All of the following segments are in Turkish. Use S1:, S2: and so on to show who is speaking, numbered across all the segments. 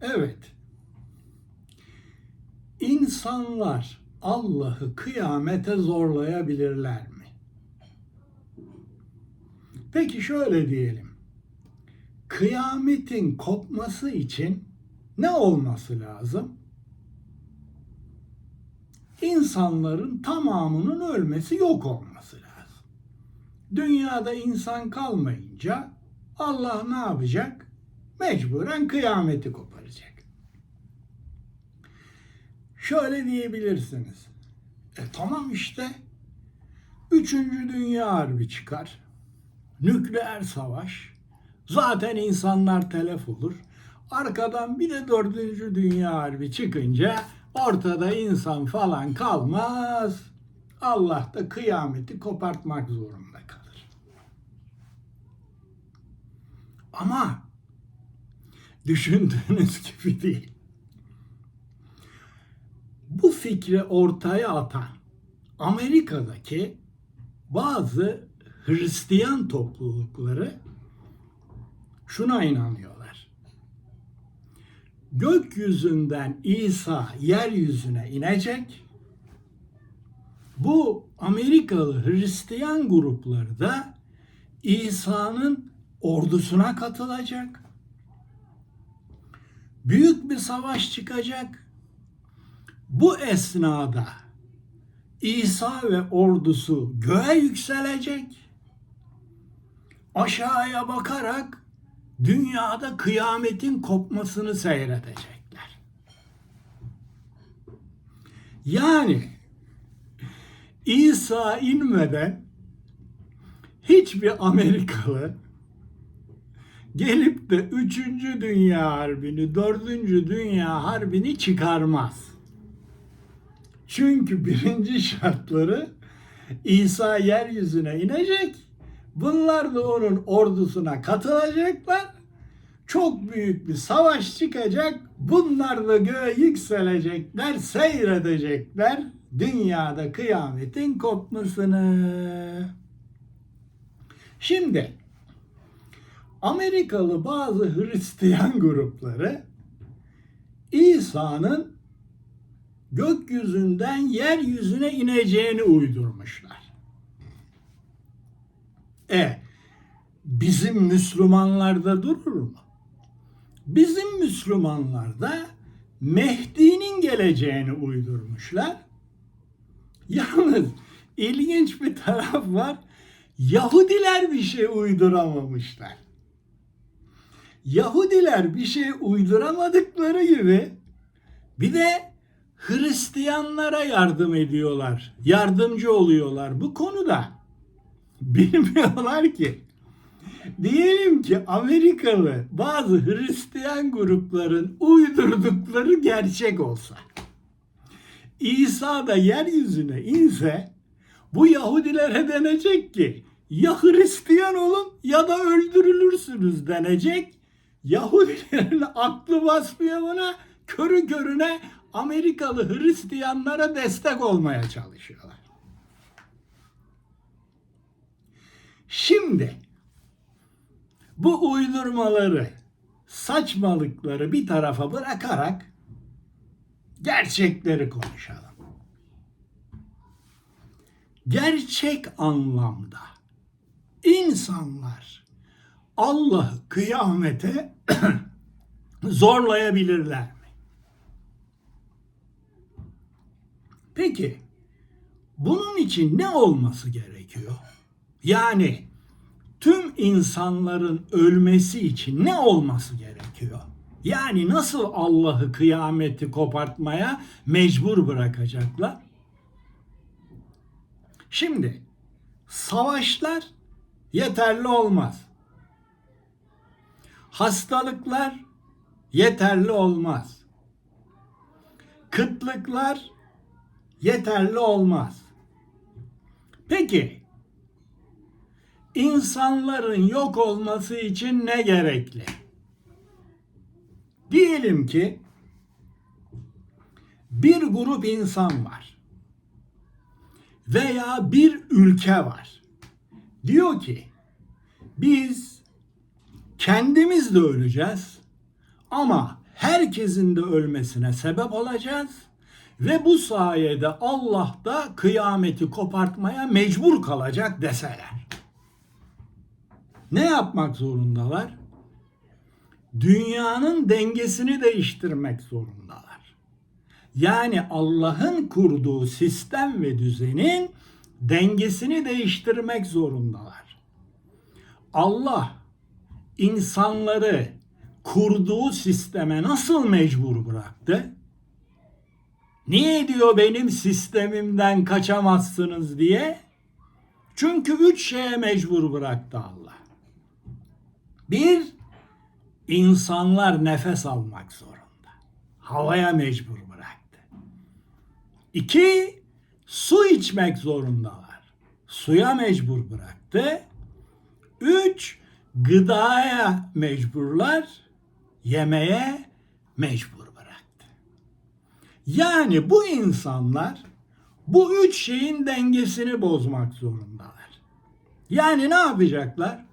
S1: Evet. İnsanlar Allah'ı kıyamete zorlayabilirler mi? Peki şöyle diyelim. Kıyametin kopması için ne olması lazım? İnsanların tamamının ölmesi yok olması lazım. Dünyada insan kalmayınca Allah ne yapacak? Mecburen kıyameti koparacak. Şöyle diyebilirsiniz. E tamam işte. Üçüncü Dünya Harbi çıkar. Nükleer savaş. Zaten insanlar telef olur. Arkadan bir de dördüncü Dünya Harbi çıkınca ortada insan falan kalmaz. Allah da kıyameti kopartmak zorunda kalır. Ama düşündüğünüz gibi değil. Bu fikri ortaya atan Amerika'daki bazı Hristiyan toplulukları şuna inanıyorlar. Gökyüzünden İsa yeryüzüne inecek. Bu Amerikalı Hristiyan grupları da İsa'nın ordusuna katılacak. Büyük bir savaş çıkacak. Bu esnada İsa ve ordusu göğe yükselecek. Aşağıya bakarak dünyada kıyametin kopmasını seyredecekler. Yani İsa inmeden hiçbir Amerikalı gelip de 3. Dünya Harbi'ni, 4. Dünya Harbi'ni çıkarmaz. Çünkü birinci şartları İsa yeryüzüne inecek. Bunlar da onun ordusuna katılacaklar. Çok büyük bir savaş çıkacak. Bunlar da göğe yükselecekler, seyredecekler dünyada kıyametin kopmasını. Şimdi Amerikalı bazı Hristiyan grupları İsa'nın gökyüzünden yeryüzüne ineceğini uydurmuşlar. E bizim Müslümanlarda durur mu? Bizim Müslümanlarda Mehdi'nin geleceğini uydurmuşlar. Yalnız ilginç bir taraf var. Yahudiler bir şey uyduramamışlar. Yahudiler bir şey uyduramadıkları gibi bir de Hristiyanlara yardım ediyorlar. Yardımcı oluyorlar bu konuda. Bilmiyorlar ki. Diyelim ki Amerikalı bazı Hristiyan grupların uydurdukları gerçek olsa. İsa da yeryüzüne inse bu Yahudilere denecek ki ya Hristiyan olun ya da öldürülürsünüz denecek. Yahudilerin aklı basmıyor buna. Körü körüne Amerikalı Hristiyanlara destek olmaya çalışıyorlar. Şimdi bu uydurmaları, saçmalıkları bir tarafa bırakarak gerçekleri konuşalım. Gerçek anlamda insanlar Allah'ı kıyamete zorlayabilirler mi? Peki bunun için ne olması gerekiyor? Yani tüm insanların ölmesi için ne olması gerekiyor? Yani nasıl Allah'ı kıyameti kopartmaya mecbur bırakacaklar? Şimdi savaşlar yeterli olmaz. Hastalıklar yeterli olmaz. Kıtlıklar yeterli olmaz. Peki insanların yok olması için ne gerekli? Diyelim ki bir grup insan var veya bir ülke var. Diyor ki biz kendimiz de öleceğiz ama herkesin de ölmesine sebep olacağız ve bu sayede Allah da kıyameti kopartmaya mecbur kalacak deseler. Ne yapmak zorundalar? Dünyanın dengesini değiştirmek zorundalar. Yani Allah'ın kurduğu sistem ve düzenin dengesini değiştirmek zorundalar. Allah insanları kurduğu sisteme nasıl mecbur bıraktı? Niye diyor benim sistemimden kaçamazsınız diye? Çünkü üç şeye mecbur bıraktı Allah. Bir, insanlar nefes almak zorunda. Havaya mecbur bıraktı. İki, su içmek zorundalar. Suya mecbur bıraktı. Üç, gıdaya mecburlar, yemeye mecbur bıraktı. Yani bu insanlar bu üç şeyin dengesini bozmak zorundalar. Yani ne yapacaklar?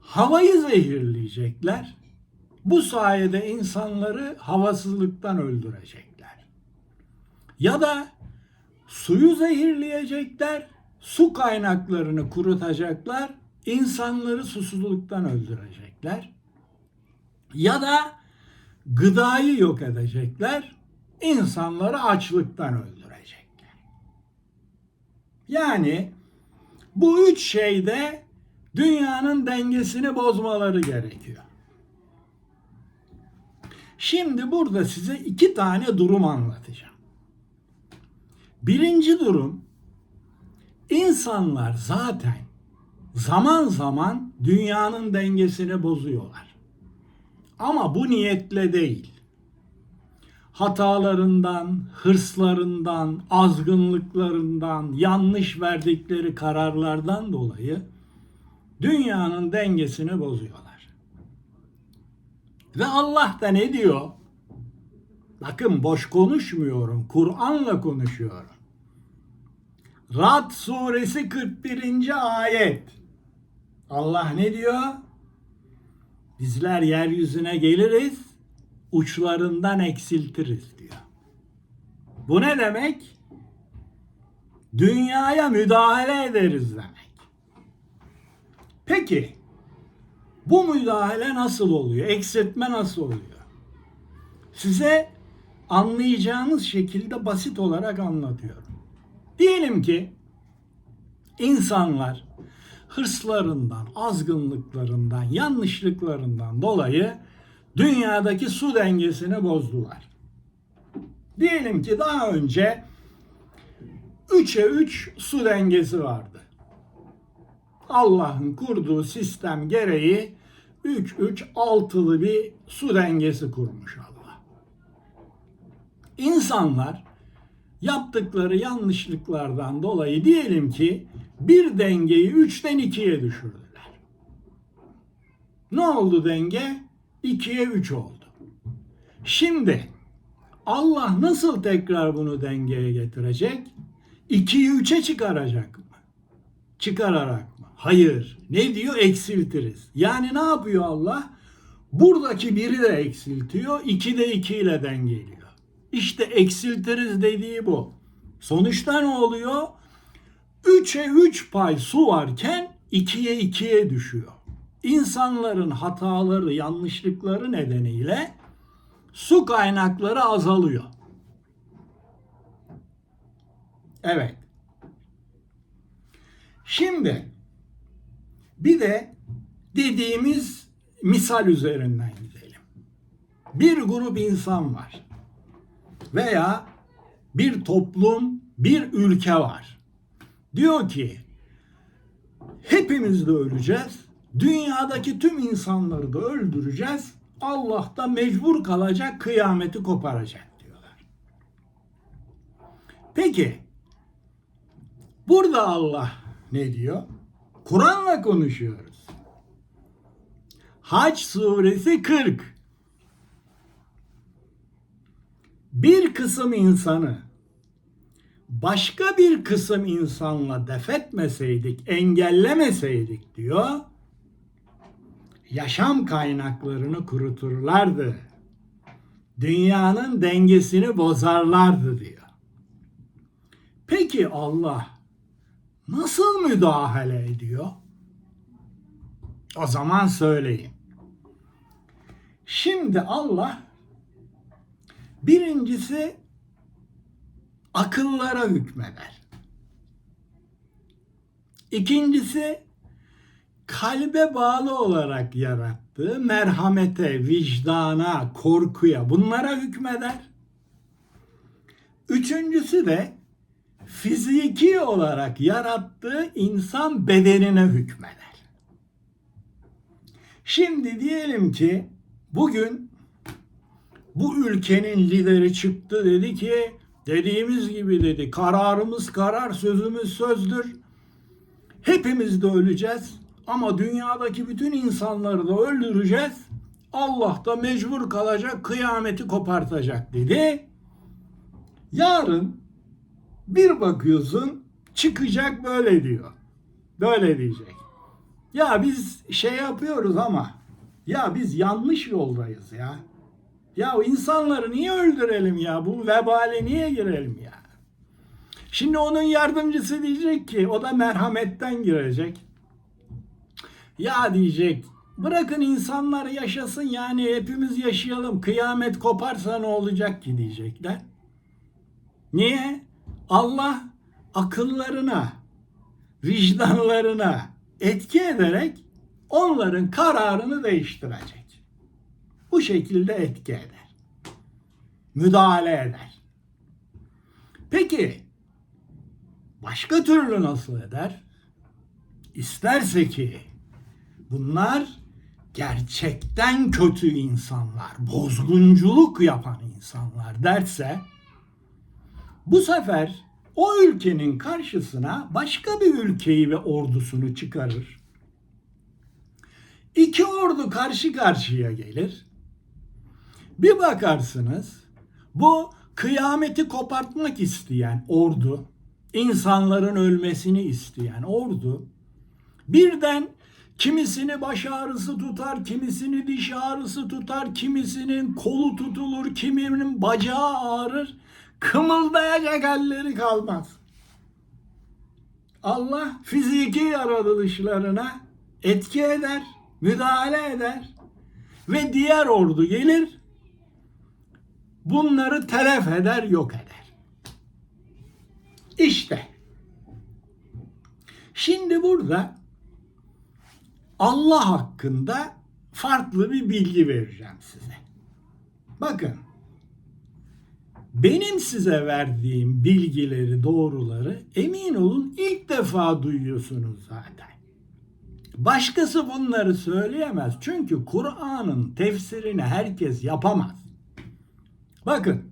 S1: Havayı zehirleyecekler. Bu sayede insanları havasızlıktan öldürecekler. Ya da suyu zehirleyecekler, su kaynaklarını kurutacaklar, insanları susuzluktan öldürecekler. Ya da gıdayı yok edecekler, insanları açlıktan öldürecekler. Yani bu üç şeyde dünyanın dengesini bozmaları gerekiyor. Şimdi burada size iki tane durum anlatacağım. Birinci durum insanlar zaten zaman zaman dünyanın dengesini bozuyorlar. Ama bu niyetle değil. Hatalarından, hırslarından, azgınlıklarından, yanlış verdikleri kararlardan dolayı dünyanın dengesini bozuyorlar. Ve Allah da ne diyor? Bakın boş konuşmuyorum. Kur'an'la konuşuyorum. Rad suresi 41. ayet. Allah ne diyor? Bizler yeryüzüne geliriz, uçlarından eksiltiriz diyor. Bu ne demek? Dünyaya müdahale ederiz demek. Peki bu müdahale nasıl oluyor? Eksiltme nasıl oluyor? Size anlayacağınız şekilde basit olarak anlatıyorum. Diyelim ki insanlar hırslarından, azgınlıklarından, yanlışlıklarından dolayı dünyadaki su dengesini bozdular. Diyelim ki daha önce 3'e 3 su dengesi vardı. Allah'ın kurduğu sistem gereği 3-3 altılı bir su dengesi kurmuş Allah. İnsanlar yaptıkları yanlışlıklardan dolayı diyelim ki bir dengeyi 3'ten 2'ye düşürdüler. Ne oldu denge? 2'ye 3 oldu. Şimdi Allah nasıl tekrar bunu dengeye getirecek? 2'yi 3'e çıkaracak mı? Çıkararak mı? Hayır. Ne diyor? Eksiltiriz. Yani ne yapıyor Allah? Buradaki biri de eksiltiyor. 2 de 2 ile dengeliyor. İşte eksiltiriz dediği bu. Sonuçta ne oluyor? 3'e 3 pay su varken 2'ye 2'ye düşüyor. İnsanların hataları, yanlışlıkları nedeniyle su kaynakları azalıyor. Evet. Şimdi bir de dediğimiz misal üzerinden gidelim. Bir grup insan var veya bir toplum, bir ülke var. Diyor ki hepimiz de öleceğiz. Dünyadaki tüm insanları da öldüreceğiz. Allah da mecbur kalacak, kıyameti koparacak diyorlar. Peki burada Allah ne diyor? Kur'an'la konuşuyoruz. Haç suresi 40. Bir kısım insanı başka bir kısım insanla defetmeseydik, engellemeseydik diyor. yaşam kaynaklarını kuruturlardı. Dünyanın dengesini bozarlardı diyor. Peki Allah nasıl müdahale ediyor? O zaman söyleyin. Şimdi Allah birincisi akıllara hükmeder. İkincisi kalbe bağlı olarak yarattığı merhamete, vicdana, korkuya bunlara hükmeder. Üçüncüsü de fiziki olarak yarattığı insan bedenine hükmeder. Şimdi diyelim ki bugün bu ülkenin lideri çıktı dedi ki dediğimiz gibi dedi kararımız karar sözümüz sözdür. Hepimiz de öleceğiz ama dünyadaki bütün insanları da öldüreceğiz. Allah da mecbur kalacak kıyameti kopartacak dedi. Yarın bir bakıyorsun çıkacak böyle diyor. Böyle diyecek. Ya biz şey yapıyoruz ama ya biz yanlış yoldayız ya. Ya insanları niye öldürelim ya? Bu vebale niye girelim ya? Şimdi onun yardımcısı diyecek ki o da merhametten girecek. Ya diyecek bırakın insanlar yaşasın yani hepimiz yaşayalım. Kıyamet koparsa ne olacak ki diyecekler. Niye? Allah akıllarına, vicdanlarına etki ederek onların kararını değiştirecek. Bu şekilde etki eder. Müdahale eder. Peki başka türlü nasıl eder? İsterse ki bunlar gerçekten kötü insanlar, bozgunculuk yapan insanlar derse bu sefer o ülkenin karşısına başka bir ülkeyi ve ordusunu çıkarır. İki ordu karşı karşıya gelir. Bir bakarsınız bu kıyameti kopartmak isteyen ordu, insanların ölmesini isteyen ordu birden kimisini baş ağrısı tutar, kimisini diş ağrısı tutar, kimisinin kolu tutulur, kiminin bacağı ağrır kımıldayacak halleri kalmaz. Allah fiziki yaratılışlarına etki eder, müdahale eder ve diğer ordu gelir bunları telef eder, yok eder. İşte şimdi burada Allah hakkında farklı bir bilgi vereceğim size. Bakın benim size verdiğim bilgileri, doğruları emin olun ilk defa duyuyorsunuz zaten. Başkası bunları söyleyemez. Çünkü Kur'an'ın tefsirini herkes yapamaz. Bakın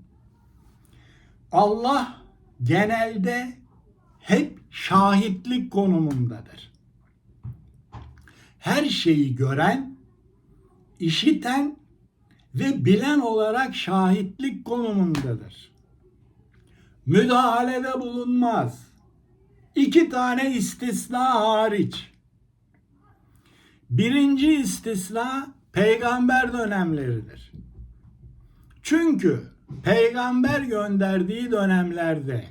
S1: Allah genelde hep şahitlik konumundadır. Her şeyi gören, işiten ve bilen olarak şahitlik konumundadır. Müdahalede bulunmaz. İki tane istisna hariç. Birinci istisna peygamber dönemleridir. Çünkü peygamber gönderdiği dönemlerde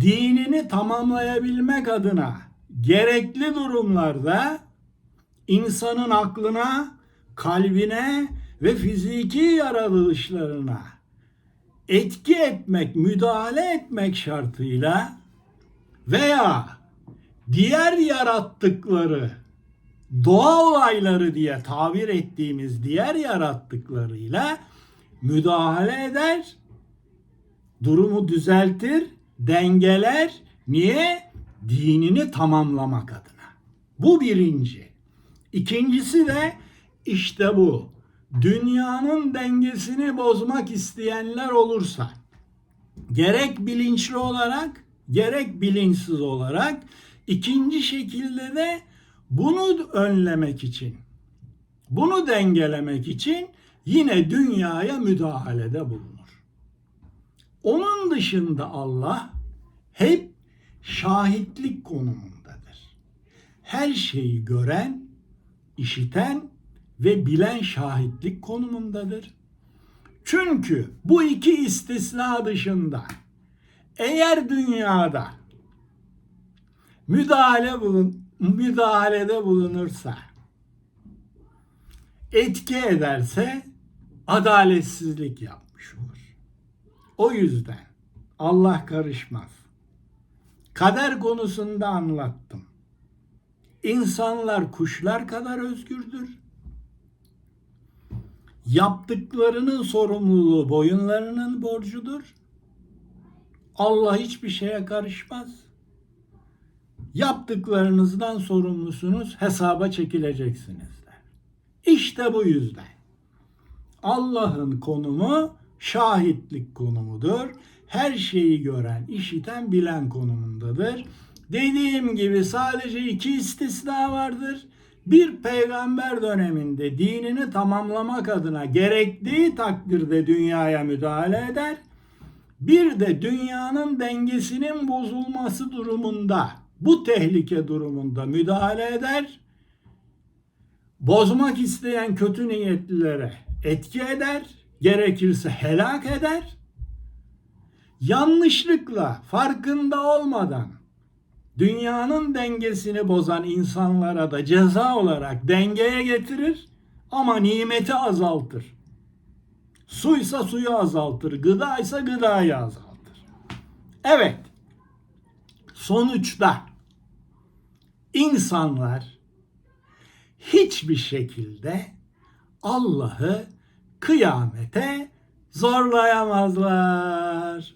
S1: dinini tamamlayabilmek adına gerekli durumlarda insanın aklına, kalbine ve fiziki yaratılışlarına etki etmek, müdahale etmek şartıyla veya diğer yarattıkları doğa olayları diye tabir ettiğimiz diğer yarattıklarıyla müdahale eder, durumu düzeltir, dengeler. Niye? Dinini tamamlamak adına. Bu birinci. İkincisi de işte bu. Dünyanın dengesini bozmak isteyenler olursa gerek bilinçli olarak gerek bilinçsiz olarak ikinci şekilde de bunu önlemek için bunu dengelemek için yine dünyaya müdahalede bulunur. Onun dışında Allah hep şahitlik konumundadır. Her şeyi gören, işiten ve bilen şahitlik konumundadır. Çünkü bu iki istisna dışında eğer dünyada müdahale bulun, müdahalede bulunursa, etki ederse adaletsizlik yapmış olur. O yüzden Allah karışmaz. Kader konusunda anlattım. İnsanlar kuşlar kadar özgürdür. Yaptıklarının sorumluluğu boyunlarının borcudur. Allah hiçbir şeye karışmaz. Yaptıklarınızdan sorumlusunuz, hesaba çekileceksiniz. İşte bu yüzden Allah'ın konumu şahitlik konumudur. Her şeyi gören, işiten, bilen konumundadır. Dediğim gibi sadece iki istisna vardır. Bir peygamber döneminde dinini tamamlamak adına gerektiği takdirde dünyaya müdahale eder. Bir de dünyanın dengesinin bozulması durumunda, bu tehlike durumunda müdahale eder. Bozmak isteyen kötü niyetlilere etki eder, gerekirse helak eder. Yanlışlıkla, farkında olmadan dünyanın dengesini bozan insanlara da ceza olarak dengeye getirir ama nimeti azaltır. Suysa suyu azaltır, gıdaysa gıdayı azaltır. Evet, sonuçta insanlar hiçbir şekilde Allah'ı kıyamete zorlayamazlar.